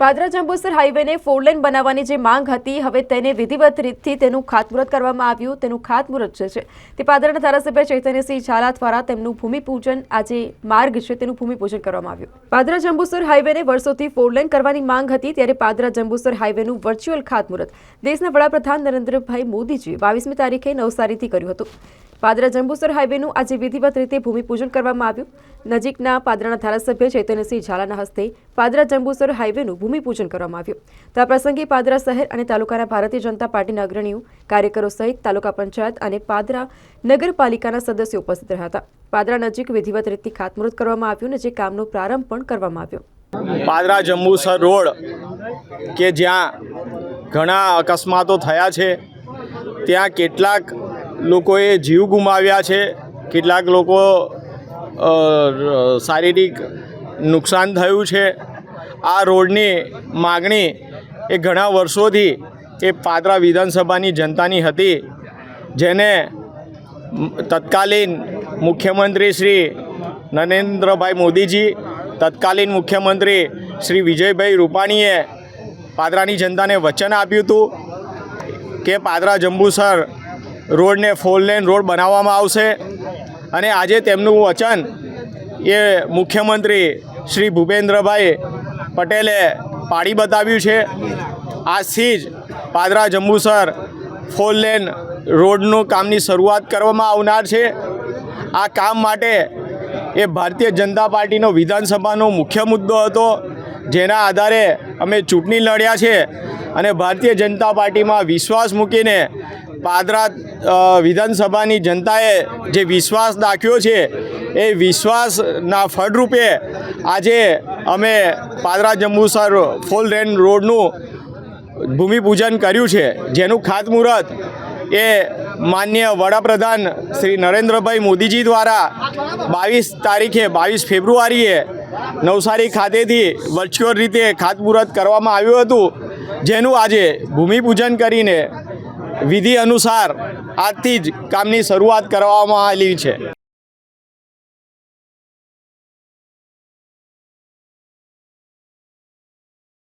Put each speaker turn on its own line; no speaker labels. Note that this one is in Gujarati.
પાદરા જંબુસર હાઈવેને ફોરલેન બનાવવાની જે માંગ હતી, હવે તેને વિધિવત રીતથી તેનું ખાતમુહૂર્ત કરવામાં આવ્યું. તેનું ખાતમુહૂર્ત જે છે તે પાદરાના ધારાસભ્ય ચૈતન્યસિંહ ઝાલા દ્વારા તેમનું ભૂમિપૂજન આજે માર્ગ છે તેનું ભૂમિપૂજન કરવામાં આવ્યું. પાદરા જંબુસર હાઈવેને વર્ષોથી ફોરલેન કરવાની માંગ હતી, ત્યારે પાદરા જંબુસર હાઈવેનું વર્ચ્યુઅલ ખાતમુહૂર્ત દેશના વડાપ્રધાન નરેન્દ્રભાઈ મોદીજીએ બાવીસમી તારીખે નવસારીથી કર્યું હતું. પાદરા જંબુસર હાઈવેનું આજે વિધિવત રીતે ભૂમિપૂજન કરવામાં આવ્યું. નજીકના પાદરાના ધારાસભ્ય ચૈતન્યસિંહ ઝાલાના હસ્તે પાદરા જંબુસર હાઈવેનું ભૂમિપૂજન કરવામાં આવ્યું. તો આ પ્રસંગે પાદરા શહેર અને તાલુકાના ભારતીય જનતા પાર્ટીના અગ્રણીઓ, કાર્યકરો સહિત તાલુકા પંચાયત અને પાદરા નગરપાલિકાના સદસ્યો ઉપસ્થિત રહ્યા હતા. પાદરા નજીક વિધિવત રીતે ખાતમુહૂર્ત કરવામાં આવ્યું અને જે કામનો પ્રારંભ પણ કરવામાં આવ્યો.
પાદરા જંબુસર રોડ કે જ્યાં ઘણા અકસ્માતો થયા છે, ત્યાં કેટલાક લોકોએ જીવ ગુમાવ્યા છે. કેટલાક લોકો શારીરિક નુકસાન થયું છે. આ રોડની માગણી એ ઘણા વર્ષોથી એ પાદરા વિધાનસભાની જનતાની હતી, જેને તત્કાલીન મુખ્યમંત્રી શ્રી નરેન્દ્રભાઈ મોદીજી, તત્કાલીન મુખ્યમંત્રી શ્રી વિજયભાઈ રૂપાણીએ પાદરાની જનતાને વચન આપ્યું હતું કે પાદરા જંબુસર રોડને ફોર લેન રોડ બનાવવામાં આવશે. અને આજે તેમનું વચન એ મુખ્યમંત્રી શ્રી ભૂપેન્દ્રભાઈ પટેલે પાડી બતાવ્યું છે. આજથી જ પાદરા જંબુસર ફોર લેન રોડનું કામની શરૂઆત કરવામાં આવનાર છે. આ કામ માટે એ ભારતીય જનતા પાર્ટીનો વિધાનસભાનો મુખ્ય મુદ્દો હતો. જેના આધારે અમે ચૂંટણી લડ્યા છે. અને ભારતીય જનતા પાર્ટીમાં વિશ્વાસ મૂકીને પાદરા વિધાનસભાની જનતાએ જે વિશ્વાસ દાખ્યો છે, એ વિશ્વાસના ફળરૂપે આજે અમે પાદરા જંબુસર ફોલ રેન રોડનું ભૂમિપૂજન કર્યું છે. જેનું ખાતમુહૂર્ત એ માન્ય વડાપ્રધાન શ્રી નરેન્દ્રભાઈ મોદીજી દ્વારા બાવીસ તારીખે બાવીસ ફેબ્રુઆરીએ નવસારી ખાતેથી વર્ચ્યુઅલ રીતે ખાતમુહૂર્ત કરવામાં આવ્યું હતું. જેનું આજે ભૂમિપૂજન કરીને વિધિ અનુસાર આજથી જ કામની શરૂઆત કરવામાં આવેલી છે.